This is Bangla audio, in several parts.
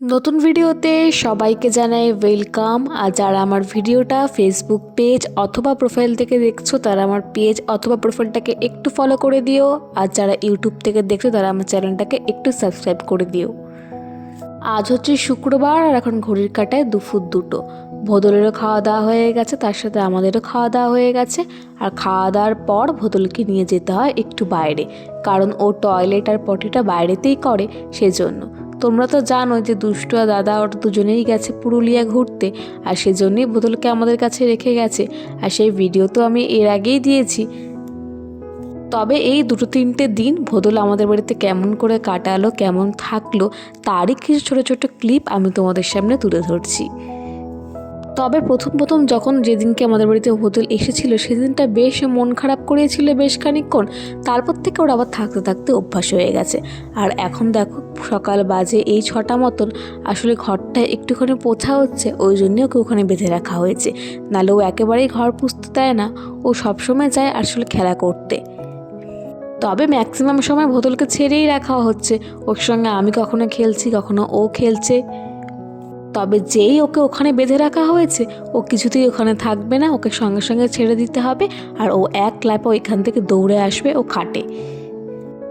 নতুন ভিডিওতে সবাইকে জানাই ওয়েলকাম আর যারা আমার ভিডিওটা ফেসবুক পেজ অথবা প্রোফাইল থেকে দেখছ, তারা আমার পেজ অথবা প্রোফাইলটাকে একটু ফলো করে দিও। আর যারা ইউটিউব থেকে দেখছ, তারা আমার চ্যানেলটাকে একটু সাবস্ক্রাইব করে দিও। আজ হচ্ছে শুক্রবার, আর এখন ঘড়ির কাটায় দুপুর দুটো। ভোদলেরও খাওয়া দাওয়া হয়ে গেছে, তার সাথে আমাদেরও খাওয়া দাওয়া হয়ে গেছে। আর খাওয়া দাওয়ার পর ভোদলকে নিয়ে যেতে হয় একটু বাইরে, কারণ ও টয়লেট আর পটিটা বাইরেতেই করে, সেজন্য। তোমরা তো জানো যে দুষ্টু আর দাদা ওর দুজনেই গেছে পুরুলিয়া ঘুরতে, আর সেজন্যই বোতলকে আমাদের কাছে রেখে গেছে, আর সেই ভিডিও তো আমি এর আগেই দিয়েছি। তবে এই দুটো তিনটে দিন ভোদল আমাদের বাড়িতে কেমন করে কাটালো, কেমন থাকল, তারই কিছু ছোটো ছোটো ক্লিপ আমি তোমাদের সামনে তুলে ধরছি। তবে প্রথম প্রথম যখন যেদিনকে আমাদের বাড়িতে হোটেল এসেছিল, সেদিনটা বেশ মন খারাপ করেছিল বেশ খানিকক্ষণ। তারপর থেকে ওরা আবার থাকতে থাকতে অভ্যাস হয়ে গেছে। আর এখন দেখো, সকাল বাজে এই ছটা মতন। আসলে ঘরটা একটুখানি পোছা হচ্ছে, ওই জন্যই ওকে ওখানে বেঁধে রাখা হয়েছে। নাহলে ও একেবারেই ঘর পুষতে দেয় না। ও সবসময় যায় আসলে খেলা করতে। তবে ম্যাক্সিমাম সময় বোতলকে ছেড়েই রাখা হচ্ছে। ওর সঙ্গে আমি কখনো খেলছি, কখনো ও খেলছে। তবে যেই ওকে ওখানে বেঁধে রাখা হয়েছে, ও কিছুতেই ওখানে থাকবে না, ওকে সঙ্গে সঙ্গে ছেড়ে দিতে হবে আর ও এক ক্ল্যাপে ওইখান থেকে দৌড়ে আসবে ও খাটে।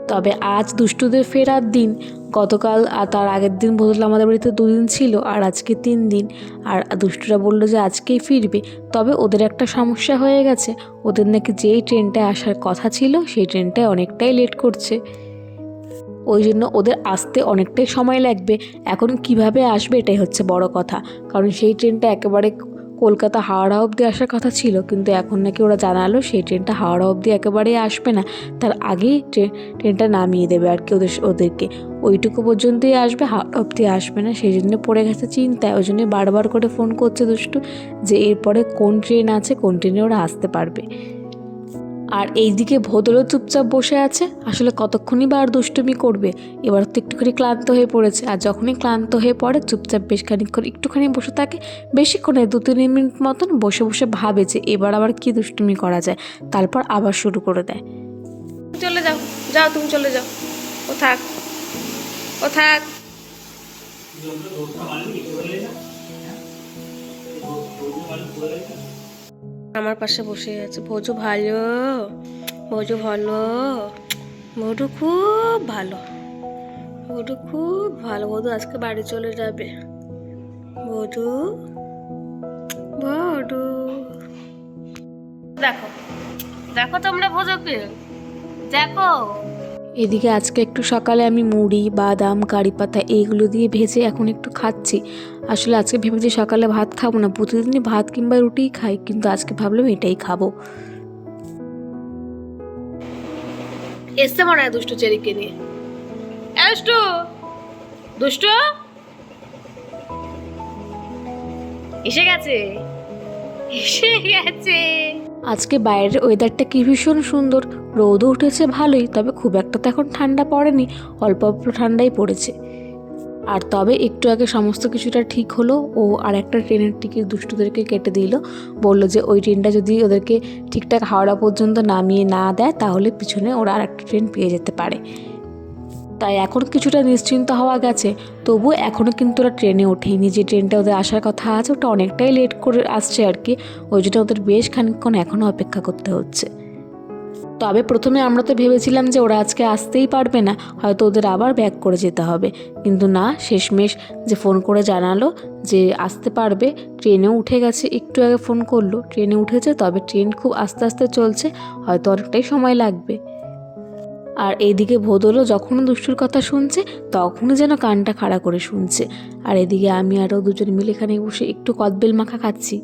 তবে আজ দুষ্টুদের ফেরার দিন, গতকাল আর তার আগের দিন বদল আমাদের বাড়িতে দুদিন ছিল আর আজকে তিন দিন। আর দুষ্টুরা বলল যে আজকেই ফিরবে, তবে ওদের একটা সমস্যা হয়ে গেছে, ওদের নাকি যেই ট্রেনটায় আসার কথা ছিল, সেই ট্রেনটায় অনেকটাই লেট করছে। ওই জন্য ওদের আসতে অনেকটাই সময় লাগবে। এখন কীভাবে আসবে এটাই হচ্ছে বড় কথা। কারণ সেই ট্রেনটা একেবারে কলকাতা হাওড়া অবধি আসার কথা ছিল, কিন্তু এখন নাকি ওরা জানালো সেই ট্রেনটা হাওড়া অবধি একেবারেই আসবে না। তার আগেই ট্রেন ট্রেনটা নামিয়ে দেবে আর কি ওদের, ওদেরকে। ওইটুকু পর্যন্তই আসবে, হাওড়া অবধি আসবে না। সেই জন্য পড়ে গেছে চিন্তায়। ওই জন্য বারবার করে ফোন করছে দুষ্টু যে এরপরে কোন ট্রেন আছে, কোন ট্রেনে ওরা আসতে পারবে। আর এইদিকে ভোদরও চুপচাপ বসে আছে। আসলে কতক্ষণই বা আর দুষ্টুমি করবে? এবার তো একটুখানি ক্লান্ত হয়ে পড়েছে। আর যখনই ক্লান্ত হয়ে পড়ে চুপচাপ বেশ খানিক্ষণ একটুখানি বসে থাকে। বেশিক্ষণে দু তিন মিনিট মতন বসে বসে ভাবে যে এবার আবার কি দুষ্টুমি করা যায়? তারপর আবার শুরু করে দেয়। চলে যাও। যাও তুমি চলে যাও। ও থাক। ও থাক। আমার পাশে বসে আছে। ভোজু ভালো? ভোজু ভালো? ভোটু খুব ভালো। ভোটু খুব ভালো। বধু আজকে বাড়ি চলে যাবে। বধু বধু দেখো। দেখো তোমরা ভোজকে দেখো। এদিকে আজকে একটু সকালে আমি মুড়ি, বাদাম কারি পাতা এইগুলো দিয়ে ভেজে এখন একটু খাচ্ছি। আসলে আজকে ভেবেছি সকালে ভাত খাব না, প্রতিদিনই ভাত কিংবা রুটিই খাই, কিন্তু আজকে ভাবলাম এটাই খাব। এসছে মনে হয় দুষ্টু চেরিকে নিয়ে। এ দুষ্টু! দুষ্টু! এসে গেছে। এসে গেছে। আজকে বাইরের ওয়েদারটা কি ভীষণ সুন্দর। রোদও উঠেছে ভালোই, তবে খুব একটা তো এখন ঠান্ডা পড়েনি, অল্প অল্প ঠান্ডাই পড়েছে। আর তবে একটু আগে সমস্ত কিছুটা ঠিক হলো, ও আর একটা ট্রেনের টিকিট দুষ্টুদেরকে কেটে দিল। বলল যে ওই ট্রেনটা যদি ওদেরকে ঠিকঠাক হাওড়া পর্যন্ত নামিয়ে না দেয়, তাহলে পিছনে ওরা আর একটা ট্রেন পেয়ে যেতে পারে। তাই এখন কিছুটা নিশ্চিন্ত হওয়া গেছে। তবু এখনও কিন্তু ওরা ট্রেনে ওঠেনি। যে ট্রেনটা ওদের আসার কথা আছে, ওটা অনেকটাই লেট করে আসছে আর কি। ওই জন্য ওদের বেশ খানিকক্ষণ এখনও অপেক্ষা করতে হচ্ছে। তবে প্রথমে আমরা তো ভেবেছিলাম যে ওরা আজকে আসতেই পারবে না। হয়তো ওদের আবার ব্যাক করে যেতে হবে। কিন্তু না, শেষমেশ যে ফোন করে জানালো যে আসতে পারবে, ট্রেনেও উঠে গেছে, একটু আগে ফোন করল। ট্রেনে উঠেছে, তবে ট্রেন খুব আস্তে আস্তে চলছে, হয়তো অনেকটাই সময় লাগবে। আর এদিকে ভোদলও যখন দুষ্টুর কথা শুনছে, তখনই যেন কানটা খাড়া করে শুনছে। আর এদিকে আমি আরও দুজন মিলে এখানে বসে একটু কদবেল মাখা খাচ্ছি।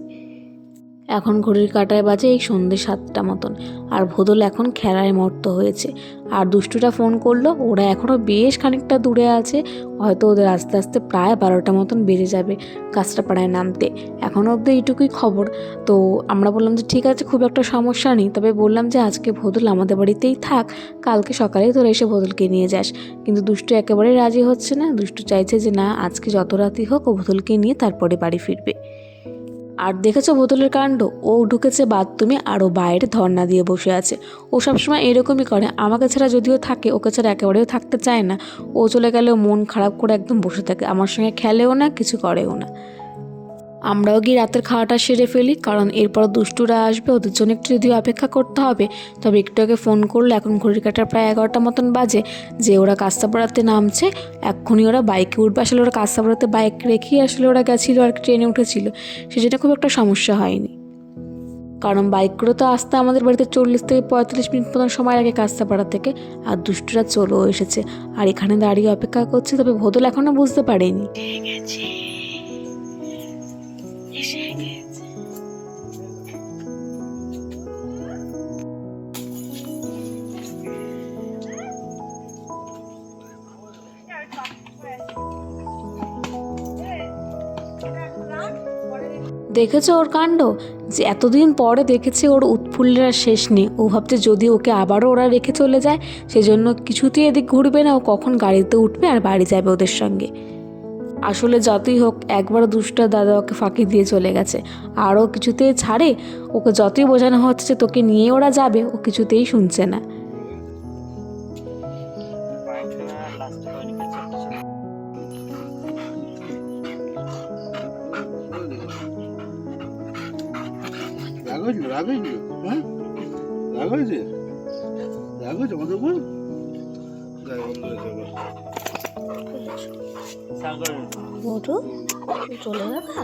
এখন ঘড়ির কাটায় বাজে এই সন্ধ্যে সাতটা মতন। আর ভোদল এখন খেলায় মর্ত হয়েছে। আর দুষ্টুটা ফোন করল, ওরা এখনও বেশ খানিকটা দূরে আছে। হয়তো ওদের আস্তে আস্তে প্রায় বারোটা মতন বেজে যাবে কাঁচরাপাড়ায় নামতে। এখনও অবধি এইটুকুই খবর। তো আমরা বললাম যে ঠিক আছে, খুব একটা সমস্যা নেই। তবে বললাম যে আজকে ভোদল আমাদের বাড়িতেই থাক। কালকে সকালেই তোরা এসে ভোদলকে নিয়ে যাস। কিন্তু দুষ্টু একেবারেই রাজি হচ্ছে না। দুষ্টু চাইছে যে না, আজকে যত রাতই হোক ও ভোদলকে নিয়ে তারপরে বাড়ি ফিরবে। আর দেখেছ বোতলের কাণ্ড? ও ঢুকেছে বাথরুমে আর ও বাইরে ধর্না দিয়ে বসে আছে। ও সবসময় এরকমই করে। আমাকে ছাড়া যদিও থাকে, ওকে ছাড়া একেবারেও থাকতে চায় না। ও চলে গেলেও মন খারাপ করে একদম বসে থাকে। আমার সঙ্গে খেলেও না, কিছু করেও না। আমরাও গিয়ে রাতের খাওয়াটা সেরে ফেলি, কারণ এরপর দুষ্টুরা আসবে, ওদের জন্য একটু যদিও অপেক্ষা করতে হবে। তবে একটু আগে ফোন করলে, এখন ঘড়ির কাটার প্রায় এগারোটা মতন বাজে, যে ওরা কাস্তাপাড়াতে নামছে, এক্ষুনি ওরা বাইকে উঠবে। আসলে ওরা কাস্তাপাড়াতে বাইক রেখেই আসলে ওরা গেছিল আর ট্রেনে উঠেছিল সেজন্য খুব একটা সমস্যা হয়নি। কারণ বাইক করে তো আসতে আমাদের বাড়িতে চল্লিশ থেকে পঁয়তাল্লিশ মিনিট মতন সময় লাগে কাস্তাপাড়া থেকে, আর দুষ্টুরা চলেও এসেছে। আর এখানে দাঁড়িয়ে অপেক্ষা করছে, তবে ভোদল এখনও বুঝতে পারেনি। দেখেছ ওর কাণ্ড? যে এতদিন পরে দেখেছে ওর উৎফুল্লের আর শেষ নেই। ও ভাবছে যদি ওকে আবারও ওরা রেখে চলে যায়, সেজন্য কিছুতেই এদিক ঘুরবে না। ও কখন গাড়িতে উঠবে আর বাড়ি যাবে ওদের সঙ্গে। আসলে যতই হোক, একবার দুষ্টা দাদা ওকে ফাঁকি দিয়ে চলে গেছে। আরও কিছুতেই ছাড়ে, ওকে যতই বোঝানো হচ্ছে তোকে নিয়ে ওরা যাবে, ও কিছুতেই শুনছে না। হয়েছিল রাগ হয়েছিল হ্যাঁ? রাগ হয়েছে? রাগ হয়েছে? আমাদের উপর যাই বন্ধ হয়েছে এবার মোটু চলে যাবা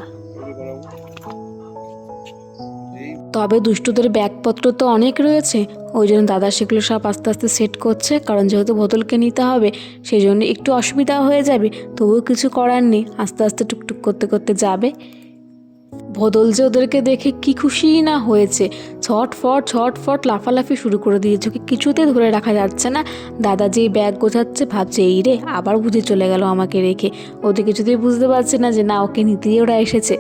তবে দুষ্টুদের ব্যাগপত্র তো অনেক রয়েছে। ওই জন্য দাদা সেগুলো সব আস্তে আস্তে সেট করছে। কারণ যেহেতু বোতলকে নিতে হবে সেই জন্য একটু অসুবিধা হয়ে যাবে। তবুও কিছু করার নেই। আস্তে আস্তে টুকটুক করতে করতে যাবে। বদল যে ওদেরকে দেখে কি খুশিই না হয়েছে। ছটফট ছটফট লাফালাফি শুরু করে দিয়েছে। ওকে কিছুতে ধরে রাখা যাচ্ছে না। দাদা যেই ব্যাগ গোছাচ্ছে, ভাবছে, এই রে, আবার বুঝে চলে গেল আমাকে রেখে। ওদের কিছুতেই বুঝতে পারছে না যে, না, ওকে নিতেই ওরা এসেছে।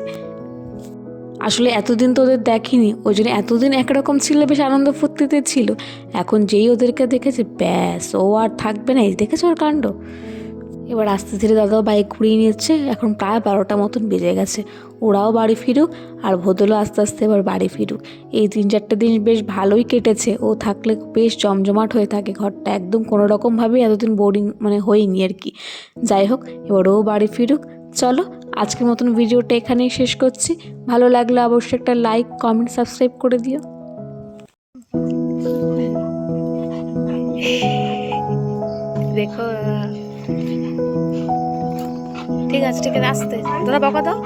আসলে এতদিন তো ওদের দেখিনি। ওই জন্য এতদিন একরকম ছিল, বেশ আনন্দ ফুর্তিতে ছিল। এখন যেই ওদেরকে দেখেছে, ব্যাস, ও আর থাকবে না। এই দেখেছ ওর কাণ্ড? এবার আস্তে ধীরে দাদাও বাইক ঘুরিয়ে নিচ্ছে এখন প্রায় বারোটা মতন বেজে গেছে। ওরাও বাড়ি ফিরুক আর ভোদলও আস্তে আস্তে এবার বাড়ি ফিরুক। এই তিন চারটে দিন বেশ ভালোই কেটেছে, ও থাকলে বেশ জমজমাট হয়ে থাকে ঘরটা। একদম কোনো রকমভাবেই এতদিন বোরিং মানে হয়নি আর কি। যাই হোক, এবার ও বাড়ি ফিরুক। চলো, আজকের মতন ভিডিওটা এখানেই শেষ করছি। ভালো লাগলে অবশ্যই একটা লাইক কমেন্ট সাবস্ক্রাইব করে দিও। দেখো ঠিক আছে ঠিক আছে আসতে। তোরা বকা দাও।